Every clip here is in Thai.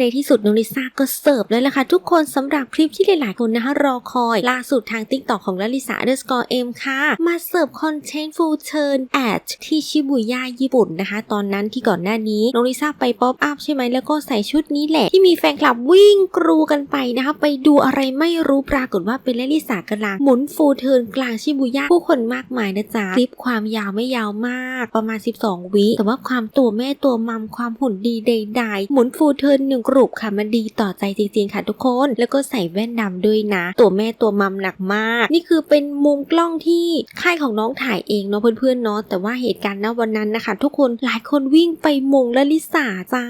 ในที่สุดน้องลิซ่าก็เสิร์ฟเลยล่ะค่ะทุกคนสำหรับคลิปที่หลายๆคนนะคะรอคอย ล่าสุดทาง t ิ k t o k ของลลิสาเดอสกอร์เอ็มค่ะ มาเสิร์ฟคอนเทนต์ฟูลเชิญแอดที่ชิบุย่าญี่ปุ่นนะคะ ตอนนั้นที่ก่อนหน้านี้น้องลิซ่าไปป๊อปอัพใช่ไหมแล้วก็ใส่ชุดนี้แหละ ที่มีแฟนคลับวิ่งกรูกันไปนะคะ ไปดูอะไรไม่รู้ปรากฏว่าเป็นลลิสากำลังหมุนฟูลเทิร์นกลางชิบุย่าผู้คนมากมายนะจ๊ะคลิปความยาวไม่ยาวมากประมาณ 12 วิแต่ว่าความตัวแม่ตัวมัมความหุ่นดีใดๆหมุนฟูลเทิร์นหนึ่งกรุปค่ะมันดีต่อใจจริงๆค่ะทุกคน แล้วก็ใส่แว่นดำด้วยนะ ตัวแม่ตัวมัมหนักมาก นี่คือเป็นมุมกล้องที่ค่ายของน้องถ่ายเองเนาะเพื่อนๆเนาะแต่ว่าเหตุการณ์ณวันนั้นนะคะ ทุกคนหลายคนวิ่งไปมงและลิสาจ้า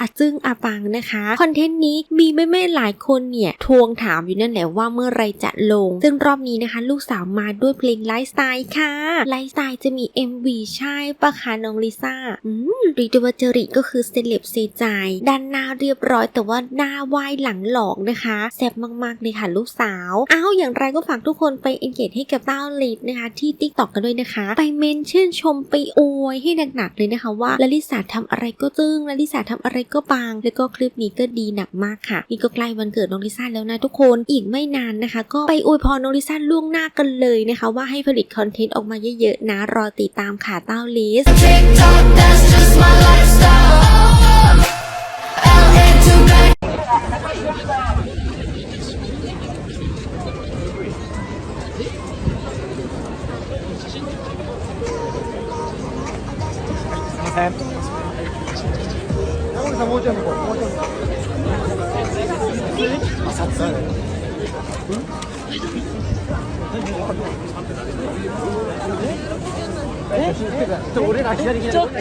อะจึ้งอาปังนะคะคอนเทนต์นี้มีแม่ๆหลายคนเนี่ยทวงถามอยู่นั่นแหละว่าเมื่อไรจะลง ซึ่งรอบนี้นะคะ ลูกสาวมาด้วยเพลงไลฟ์สไตล์ค่ะไลฟ์สไตล์จะมี MV ใช่ปะคะน้องลิซ่าอืมรีดวาเจริก็คือเซเลบเซจายด้านหน้าเรียบร้อยแต่ว่าหน้าไหวหลังหลอกนะคะแซ่บมากๆเลยค่ะลูกสาวอ้าวอย่างไรก็ฝากทุกคนไปเอนเกจให้กับเต้าลิดนะคะ ที่ t ิ k t o k กันด้วยนะคะ ไปเมนชื่นชมไปอวยให้หนักๆเลยนะคะว่าลลิสาทำอะไรก็จึ้งลลิสาทำอะไรก็ปัง แล้วก็คลิปนี้ก็ดีหนักมากค่ะ นี่ก็ใกล้วันเกิดน้องลิซ่าแล้วนะทุกคนอีกไม่นานนะคะ ก็ไปอวยพรน้องลิซ่าล่วงหน้ากันเลยนะคะ ว่าให้ผลิตคอนเทนต์ออกมาเยอะๆนะรอติดตามค่ะเต้าลิส TikTok, that's just my lifestyle. ません。ちょい向こう、もうちょい向こう。あ、さつ。え？え？ちょ俺ら左左。ちょっと。